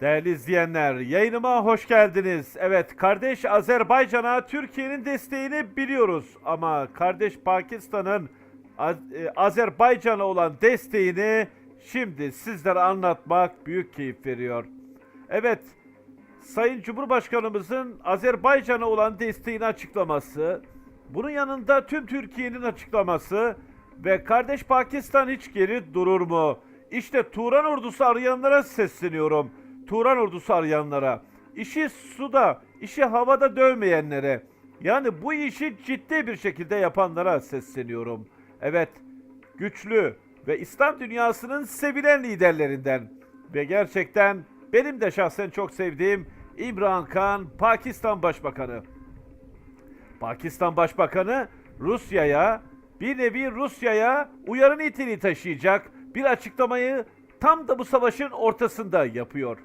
Değerli izleyenler, yayınıma hoş geldiniz. Evet, kardeş Azerbaycan'a Türkiye'nin desteğini biliyoruz ama kardeş Pakistan'ın e, Azerbaycan'a olan desteğini şimdi sizlere anlatmak büyük keyif veriyor. Evet, Sayın Cumhurbaşkanımızın Azerbaycan'a olan desteğini açıklaması, bunun yanında tüm Türkiye'nin açıklaması ve kardeş Pakistan hiç geri durur mu? İşte Turan ordusu arayanlara sesleniyorum. Turan ordusu arayanlara. İşi suda, işi havada dövmeyenlere. Yani bu işi ciddi bir şekilde yapanlara sesleniyorum. Evet, güçlü ve İslam dünyasının sevilen liderlerinden ve gerçekten benim de şahsen çok sevdiğim İmran Khan, Pakistan Başbakanı. Pakistan Başbakanı Rusya'ya bir nevi Rusya'ya uyarı niteliği taşıyacak bir açıklamayı tam da bu savaşın ortasında yapıyor.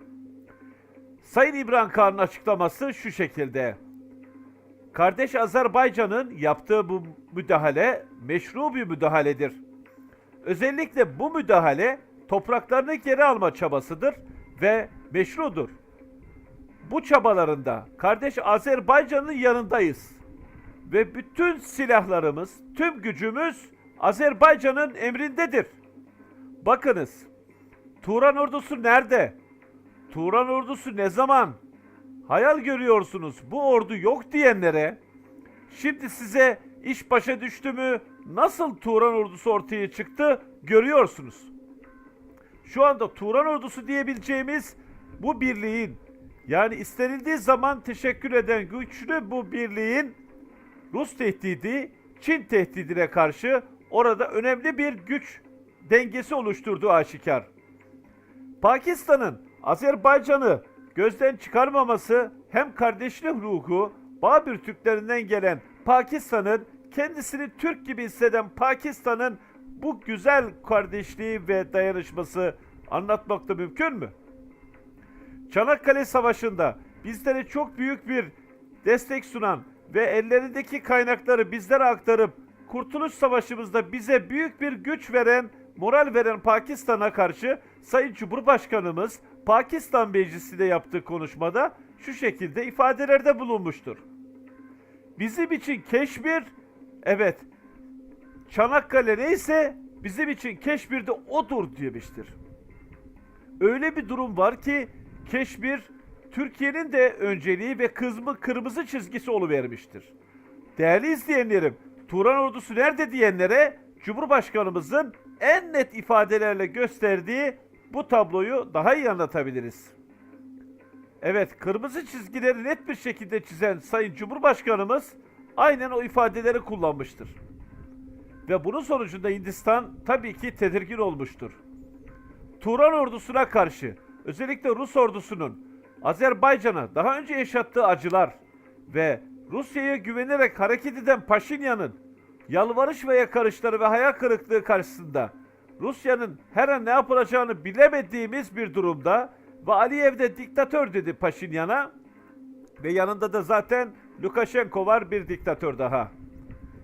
Sayın İmran Khan'ın açıklaması şu şekilde. Kardeş Azerbaycan'ın yaptığı bu müdahale meşru bir müdahaledir. Özellikle bu müdahale topraklarını geri alma çabasıdır ve meşrudur. Bu çabalarında kardeş Azerbaycan'ın yanındayız. Ve bütün silahlarımız, tüm gücümüz Azerbaycan'ın emrindedir. Bakınız, Turan ordusu nerede? Turan ordusu ne zaman? Hayal görüyorsunuz bu ordu yok diyenlere şimdi size iş başa düştü mü nasıl Turan ordusu ortaya çıktı görüyorsunuz. Şu anda Turan ordusu diyebileceğimiz bu birliğin yani istenildiği zaman teşekkür eden güçlü bu birliğin Rus tehdidi, Çin tehdidine karşı orada önemli bir güç dengesi oluşturduğu aşikar. Pakistan'ın Azerbaycan'ı gözden çıkarmaması hem kardeşlik ruhu Babür Türklerinden gelen Pakistan'ın kendisini Türk gibi hisseden Pakistan'ın bu güzel kardeşliği ve dayanışması anlatmakta mümkün mü? Çanakkale Savaşı'nda bizlere çok büyük bir destek sunan ve ellerindeki kaynakları bizlere aktarıp Kurtuluş Savaşımızda bize büyük bir güç veren, moral veren Pakistan'a karşı Sayın Cumhurbaşkanımız Pakistan Meclisi'nde yaptığı konuşmada şu şekilde ifadelerde bulunmuştur. Bizim için Keşmir, evet Çanakkale neyse bizim için Keşmir de odur demiştir. Öyle bir durum var ki Keşmir Türkiye'nin de önceliği ve kızmı kırmızı çizgisi oluvermiştir. Değerli izleyenlerim, Turan ordusu nerede diyenlere Cumhurbaşkanımızın en net ifadelerle gösterdiği bu tabloyu daha iyi anlatabiliriz. Evet, kırmızı çizgileri net bir şekilde çizen Sayın Cumhurbaşkanımız aynen o ifadeleri kullanmıştır. Ve bunun sonucunda Hindistan tabii ki tedirgin olmuştur. Turan ordusuna karşı özellikle Rus ordusunun Azerbaycan'a daha önce yaşattığı acılar ve Rusya'ya güvenerek hareket eden Paşinyan'ın yalvarış ve yakarışları ve hayal kırıklığı karşısında Rusya'nın her an ne yapılacağını bilemediğimiz bir durumda ve Aliyev de diktatör dedi Paşinyan'a ve yanında da zaten Lukashenko var bir diktatör daha.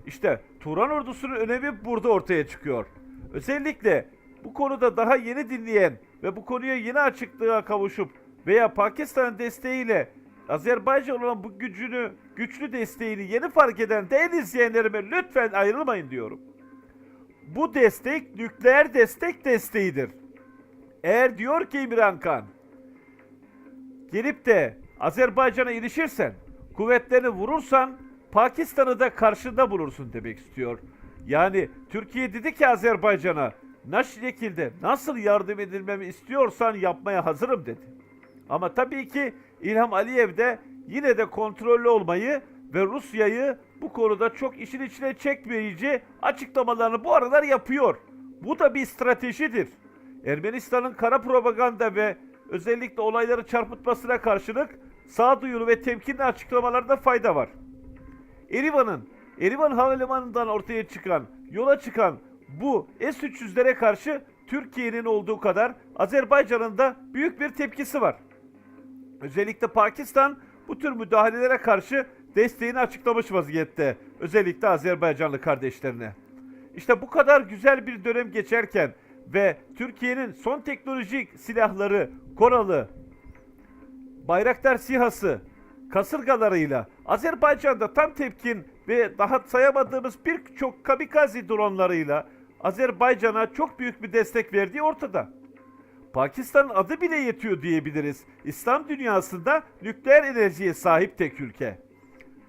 İşte Turan ordusunun önemi burada ortaya çıkıyor. Özellikle bu konuda daha yeni dinleyen ve bu konuya yeni açıklığa kavuşup veya Pakistan'ın desteğiyle Azerbaycan olan bu gücünü, güçlü desteğini yeni fark eden değerli izleyenlerime lütfen ayrılmayın diyorum. Bu destek nükleer destek desteğidir. Eğer diyor ki İmran Khan, gelip de Azerbaycan'a ilişirsen, kuvvetlerini vurursan Pakistan'ı da karşında bulursun demek istiyor. Yani Türkiye dedi ki Azerbaycan'a nasıl şekilde nasıl yardım edilmemi istiyorsan yapmaya hazırım dedi. Ama tabii ki İlham Aliyev de yine de kontrollü olmayı ve Rusya'yı bu konuda çok işin içine çekmeyici açıklamalarını bu aralar yapıyor. Bu da bir stratejidir. Ermenistan'ın kara propaganda ve özellikle olayları çarpıtmasına karşılık sağduyulu ve temkinli açıklamalarda fayda var. Erivan'ın, Erivan Havalimanı'ndan ortaya çıkan, yola çıkan bu S-300'lere karşı Türkiye'nin olduğu kadar Azerbaycan'ın da büyük bir tepkisi var. Özellikle Pakistan bu tür müdahalelere karşı desteğini açıklamış vaziyette. Özellikle Azerbaycanlı kardeşlerine. İşte bu kadar güzel bir dönem geçerken ve Türkiye'nin son teknolojik silahları, Koralı, Bayraktar SİHA'sı, kasırgalarıyla, Azerbaycan'da tam tepkin ve daha sayamadığımız birçok kamikaze dronlarıyla Azerbaycan'a çok büyük bir destek verdiği ortada. Pakistan'ın adı bile yetiyor diyebiliriz. İslam dünyasında nükleer enerjiye sahip tek ülke.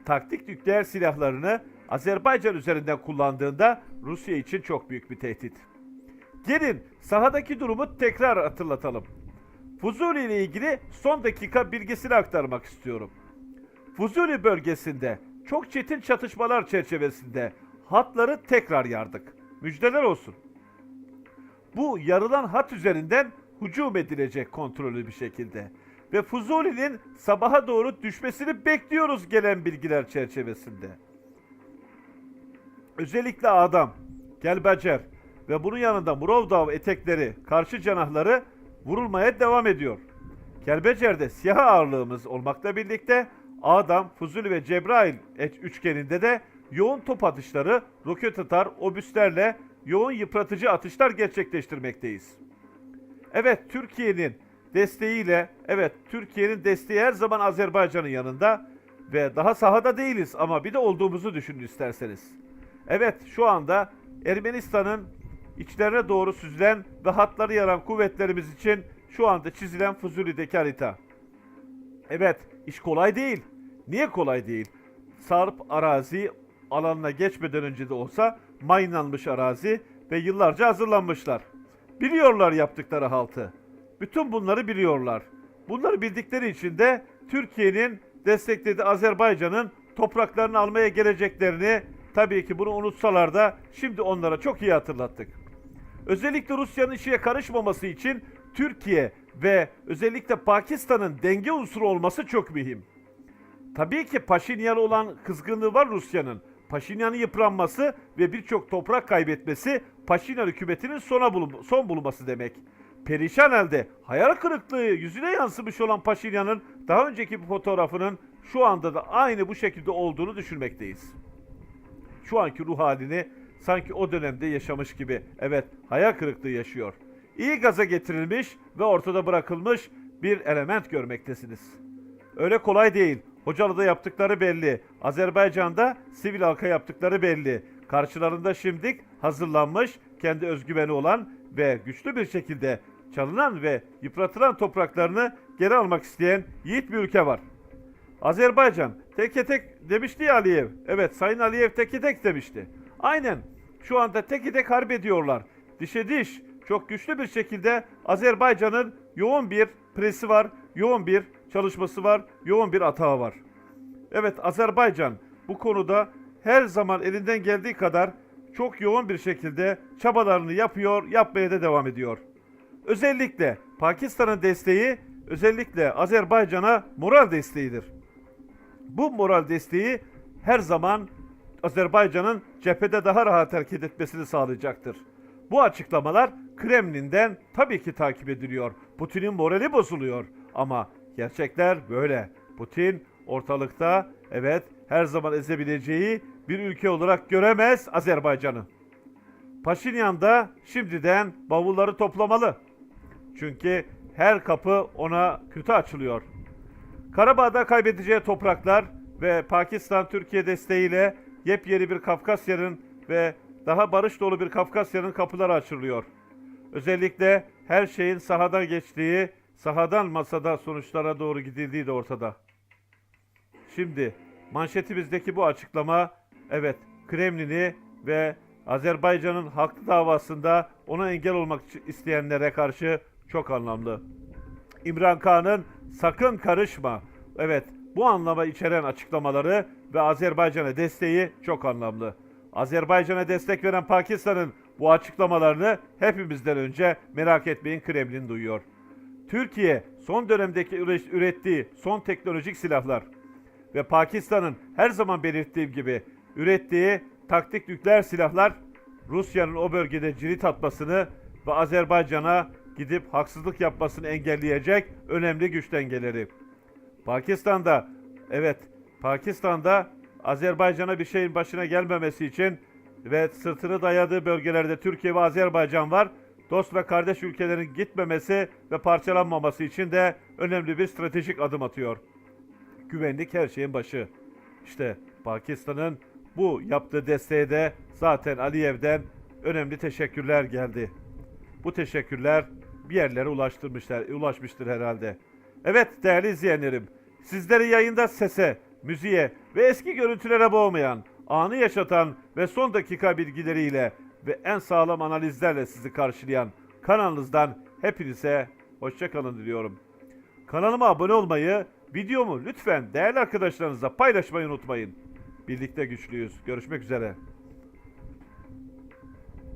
Taktik nükleer silahlarını Azerbaycan üzerinden kullandığında Rusya için çok büyük bir tehdit. Gelin sahadaki durumu tekrar hatırlatalım. Fuzuli ile ilgili son dakika bilgisini aktarmak istiyorum. Fuzuli bölgesinde çok çetin çatışmalar çerçevesinde hatları tekrar yardık. Müjdeler olsun. Bu yarılan hat üzerinden hücum edilecek kontrollü bir şekilde. Ve Fuzuli'nin sabaha doğru düşmesini bekliyoruz gelen bilgiler çerçevesinde. Özellikle Adam, Gelbecer ve bunun yanında Murovdav etekleri, karşı canahları vurulmaya devam ediyor. Kelbecer'de siyah ağırlığımız olmakla birlikte Adam, Fuzuli ve Cebrail et- üçgeninde de yoğun top atışları, roket atar, obüslerle yoğun yıpratıcı atışlar gerçekleştirmekteyiz. Evet Türkiye'nin desteğiyle, evet Türkiye'nin desteği her zaman Azerbaycan'ın yanında ve daha sahada değiliz ama bir de olduğumuzu düşünün isterseniz. Evet şu anda Ermenistan'ın içlerine doğru süzülen ve hatları yaran kuvvetlerimiz için şu anda çizilen Fuzuli'deki harita. Evet, iş kolay değil. Niye kolay değil? Sarp arazi alanına geçmeden önce de olsa mayınlanmış arazi ve yıllarca hazırlanmışlar. Biliyorlar yaptıkları haltı. Bütün bunları biliyorlar. Bunları bildikleri için de Türkiye'nin desteklediği Azerbaycan'ın topraklarını almaya geleceklerini tabii ki bunu unutsalar da şimdi onlara çok iyi hatırlattık. Özellikle Rusya'nın işe karışmaması için Türkiye ve özellikle Pakistan'ın denge unsuru olması çok mühim. Tabii ki Paşinyan'a olan kızgınlığı var Rusya'nın. Paşinyan'ın yıpranması ve birçok toprak kaybetmesi Paşinyan hükümetinin sona bulun- son bulması demek. Perişan halde hayal kırıklığı yüzüne yansımış olan Paşinyan'ın daha önceki bir fotoğrafının şu anda da aynı bu şekilde olduğunu düşünmekteyiz şu anki ruh halini sanki o dönemde yaşamış gibi. Evet, hayal kırıklığı yaşıyor. İyi gaza getirilmiş ve ortada bırakılmış bir element görmektesiniz. Öyle kolay değil. Hocalı'da yaptıkları belli. Azerbaycan'da sivil halka yaptıkları belli. Karşılarında şimdik hazırlanmış, kendi özgüveni olan ve güçlü bir şekilde çalınan ve yıpratılan topraklarını geri almak isteyen yiğit bir ülke var. Azerbaycan teke tek demişti ya Aliyev. Evet Sayın Aliyev teke tek demişti. Aynen şu anda teke tek harp ediyorlar. Dişe diş çok güçlü bir şekilde Azerbaycan'ın yoğun bir presi var, yoğun bir çalışması var, yoğun bir atağı var. Evet Azerbaycan bu konuda her zaman elinden geldiği kadar çok yoğun bir şekilde çabalarını yapıyor, yapmaya da devam ediyor. Özellikle Pakistan'ın desteği özellikle Azerbaycan'a moral desteğidir. Bu moral desteği her zaman Azerbaycan'ın cephede daha rahat hareket etmesini sağlayacaktır. Bu açıklamalar Kremlin'den tabii ki takip ediliyor. Putin'in morali bozuluyor ama gerçekler böyle. Putin ortalıkta evet her zaman ezebileceği bir ülke olarak göremez Azerbaycan'ı. Paşinyan da şimdiden bavulları toplamalı. Çünkü her kapı ona kötü açılıyor. Karabağ'da kaybedeceği topraklar ve Pakistan-Türkiye desteğiyle yepyeni bir Kafkasya'nın ve daha barış dolu bir Kafkasya'nın kapıları açılıyor. Özellikle her şeyin sahadan geçtiği, sahadan masada sonuçlara doğru gidildiği de ortada. Şimdi manşetimizdeki bu açıklama evet Kremlin'i ve Azerbaycan'ın haklı davasında ona engel olmak isteyenlere karşı çok anlamlı. İmran Kağan'ın sakın karışma. Evet bu anlama içeren açıklamaları ve Azerbaycan'a desteği çok anlamlı. Azerbaycan'a destek veren Pakistan'ın bu açıklamalarını hepimizden önce merak etmeyin Kremlin duyuyor. Türkiye son dönemdeki üre- ürettiği son teknolojik silahlar ve Pakistan'ın her zaman belirttiğim gibi ürettiği taktik nükleer silahlar Rusya'nın o bölgede cirit atmasını ve Azerbaycan'a gidip haksızlık yapmasını engelleyecek önemli güç dengeleri. Pakistan'da evet Pakistan'da Azerbaycan'a bir şeyin başına gelmemesi için ve sırtını dayadığı bölgelerde Türkiye ve Azerbaycan var. dost ve kardeş ülkelerin gitmemesi ve parçalanmaması için de önemli bir stratejik adım atıyor. Güvenlik her şeyin başı. İşte Pakistan'ın bu yaptığı desteğe de zaten Aliyev'den önemli teşekkürler geldi. Bu teşekkürler bir yerlere ulaştırmışlar, ulaşmıştır herhalde. Evet değerli izleyenlerim, sizleri yayında sese, müziğe ve eski görüntülere boğmayan, anı yaşatan ve son dakika bilgileriyle ve en sağlam analizlerle sizi karşılayan kanalınızdan hepinize hoşçakalın diliyorum. Kanalıma abone olmayı, videomu lütfen değerli arkadaşlarınızla paylaşmayı unutmayın. Birlikte güçlüyüz. Görüşmek üzere.